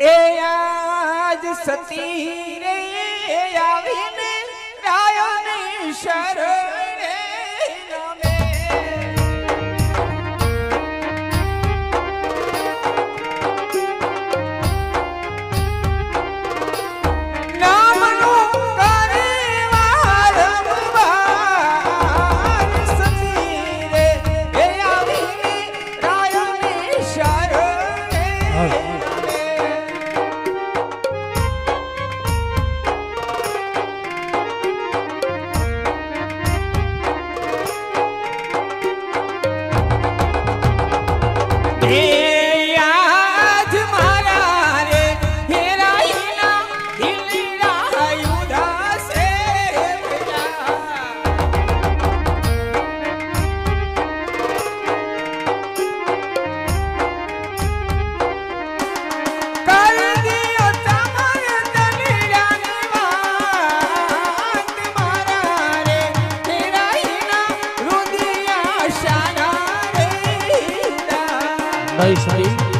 એ આજ સતી રે આવીને આવ્યો ને શરણ Bye,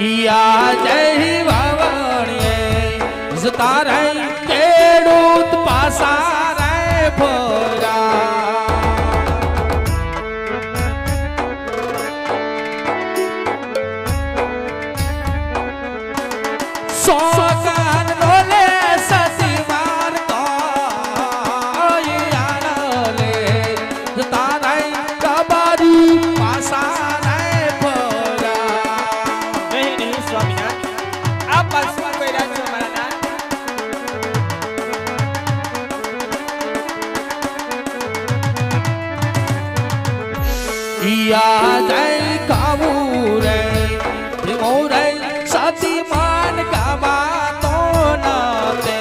ઈયા જય વાવણીએ જતા રહે યાદ કાવું રે પ્રેમો રે સાથી માન ગાવા તો ના તે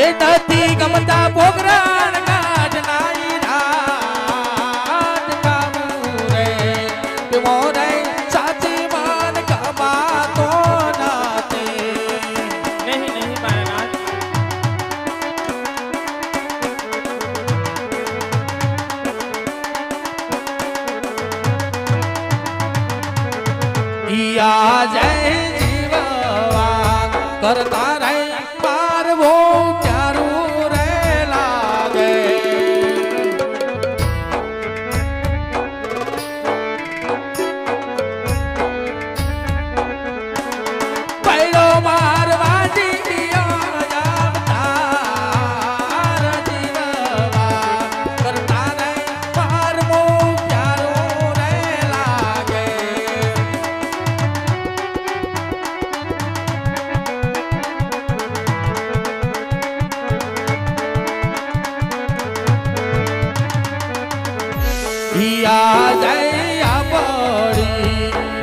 એ ગમતા પોગરાણ જીયા જય જીવવા કરતા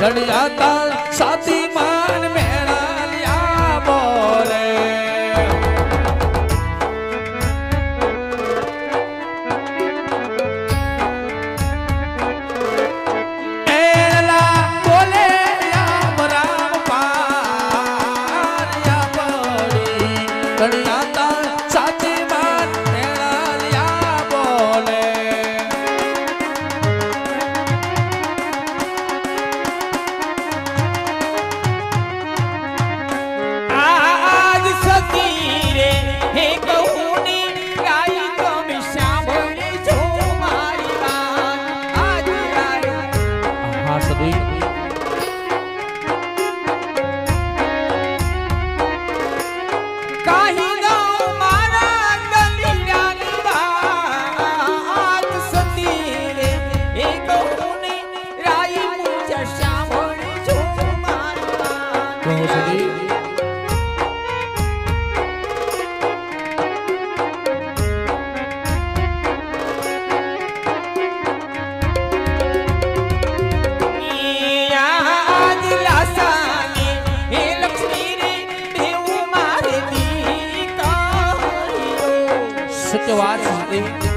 ઘડિયા તાળ સાથી માન મેળાલિયા બોલે. એલા વાત